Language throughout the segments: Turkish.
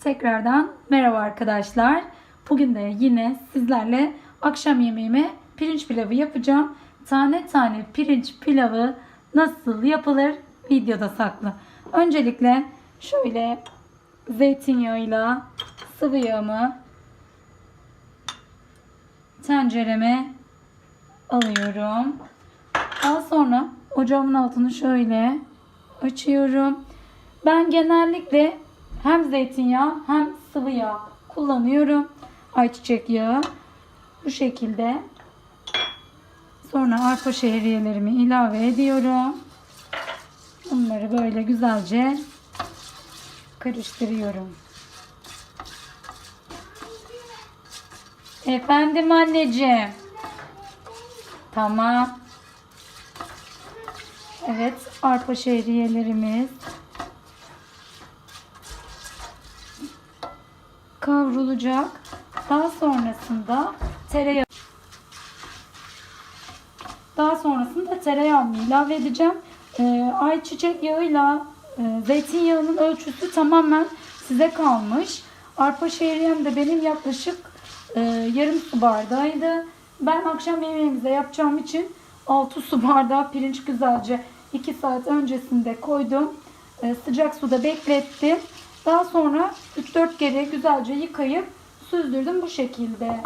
tekrardan merhaba arkadaşlar. Bugün de yine sizlerle akşam yemeğime pirinç pilavı yapacağım. Tane tane pirinç pilavı nasıl yapılır videoda saklı. Öncelikle şöyle zeytinyağıyla sıvı yağımı tencereme alıyorum. Daha sonra ocağımın altını şöyle açıyorum. Ben genellikle hem zeytinyağı hem sıvı yağ kullanıyorum. Ayçiçek yağı. Bu şekilde. Sonra arpa şehriyelerimi ilave ediyorum. Bunları böyle güzelce karıştırıyorum. Efendim anneciğim. Tamam. Evet, arpa şehriyelerimiz kavrulacak. Daha sonrasında tereyağı daha sonrasında tereyağını ilave edeceğim. Ee, ayçiçek yağıyla e, zeytinyağının ölçüsü tamamen size kalmış. Arpa şehriyem de benim yaklaşık e, yarım su bardağıydı. Ben akşam yemeğimize yapacağım için 6 su bardağı pirinç güzelce 2 saat öncesinde koydum. E, sıcak suda beklettim. Daha sonra 3-4 kere güzelce yıkayıp süzdürdüm bu şekilde.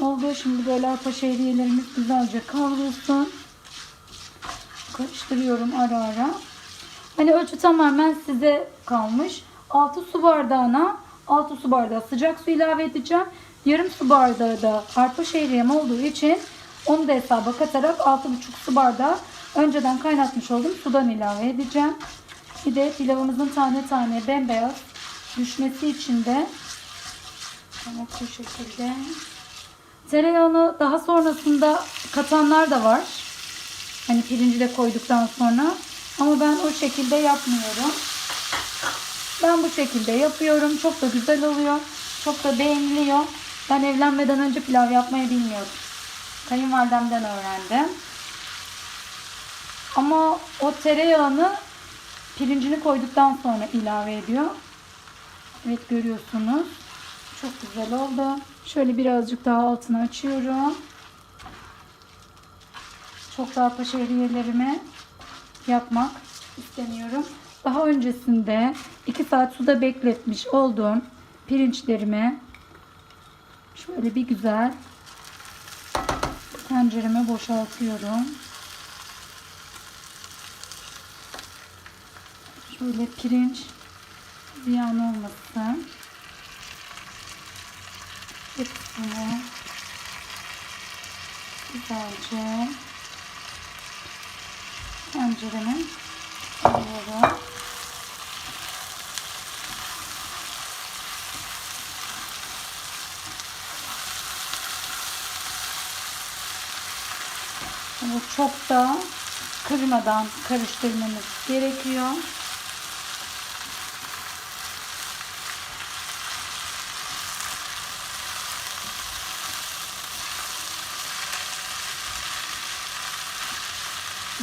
Oldu. Şimdi böyle arpa şehriyelerimiz güzelce kavrulsun. Karıştırıyorum ara ara. Hani ölçü tamamen size kalmış. 6 su bardağına 6 su bardağı sıcak su ilave edeceğim. Yarım su bardağı da arpa şehriyem olduğu için onu da hesaba katarak 6,5 su bardağı önceden kaynatmış olduğum sudan ilave edeceğim. Bir de pilavımızın tane tane bembeyaz düşmesi için de evet, bu şekilde tereyağını daha sonrasında katanlar da var. Hani pirinci de koyduktan sonra. Ama ben o şekilde yapmıyorum. Ben bu şekilde yapıyorum. Çok da güzel oluyor. Çok da beğeniliyor. Ben evlenmeden önce pilav yapmayı bilmiyordum. Kayınvalidemden öğrendim. Ama o tereyağını pirincini koyduktan sonra ilave ediyor. Evet görüyorsunuz. Çok güzel oldu. Şöyle birazcık daha altını açıyorum. Çok daha paşeriyelerimi yapmak istemiyorum. Daha öncesinde 2 saat suda bekletmiş olduğum pirinçlerimi şöyle bir güzel tencereme boşaltıyorum. Şöyle pirinç ziyan olmasın. Hepsini güzelce tencereme alıyorum. Bunu çok da kırmadan karıştırmamız gerekiyor.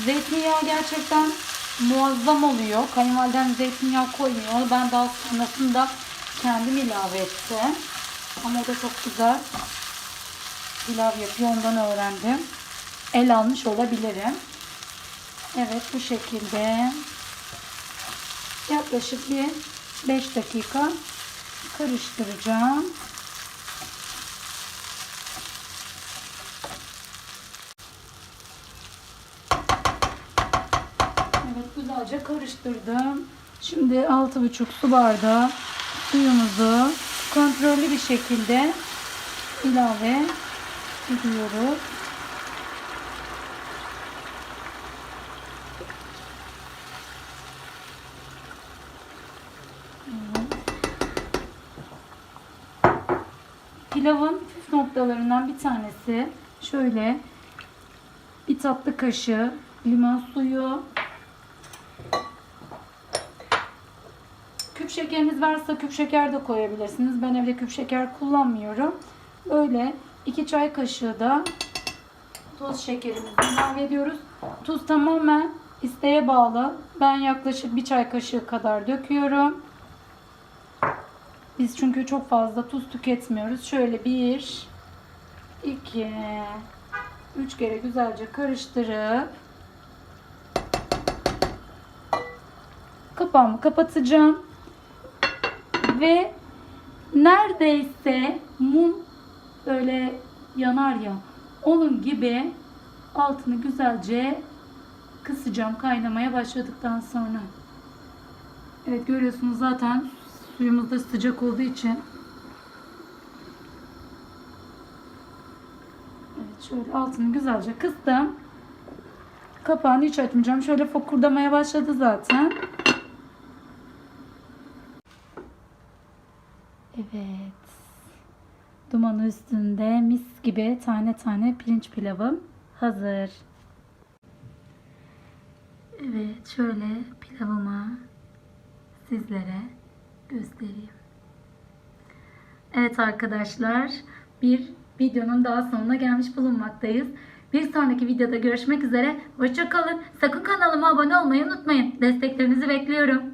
Zeytinyağı gerçekten muazzam oluyor. Kayınvalidem zeytinyağı koymuyor. Ben daha sonrasında kendim ilave ettim. Ama o da çok güzel pilav yapıyor. Ondan öğrendim. El almış olabilirim. Evet bu şekilde yaklaşık bir 5 dakika karıştıracağım. Evet güzelce karıştırdım. Şimdi 6,5 su bardağı suyumuzu kontrollü bir şekilde ilave ediyoruz. Pilavın püf noktalarından bir tanesi şöyle bir tatlı kaşığı limon suyu. Küp şekeriniz varsa küp şeker de koyabilirsiniz. Ben evde küp şeker kullanmıyorum. Böyle 2 çay kaşığı da toz şekerimizi ilave ediyoruz. Tuz tamamen isteğe bağlı. Ben yaklaşık bir çay kaşığı kadar döküyorum. Biz çünkü çok fazla tuz tüketmiyoruz. Şöyle bir, iki, üç kere güzelce karıştırıp kapağımı kapatacağım. Ve neredeyse mum böyle yanar ya onun gibi altını güzelce kısacağım kaynamaya başladıktan sonra. Evet görüyorsunuz zaten suyumuz da sıcak olduğu için. Evet şöyle altını güzelce kıstım. Kapağını hiç açmayacağım. Şöyle fokurdamaya başladı zaten. Evet. Dumanı üstünde mis gibi tane tane pirinç pilavım hazır. Evet şöyle pilavımı sizlere göstereyim. Evet arkadaşlar bir videonun daha sonuna gelmiş bulunmaktayız. Bir sonraki videoda görüşmek üzere. Hoşçakalın. Sakın kanalıma abone olmayı unutmayın. Desteklerinizi bekliyorum.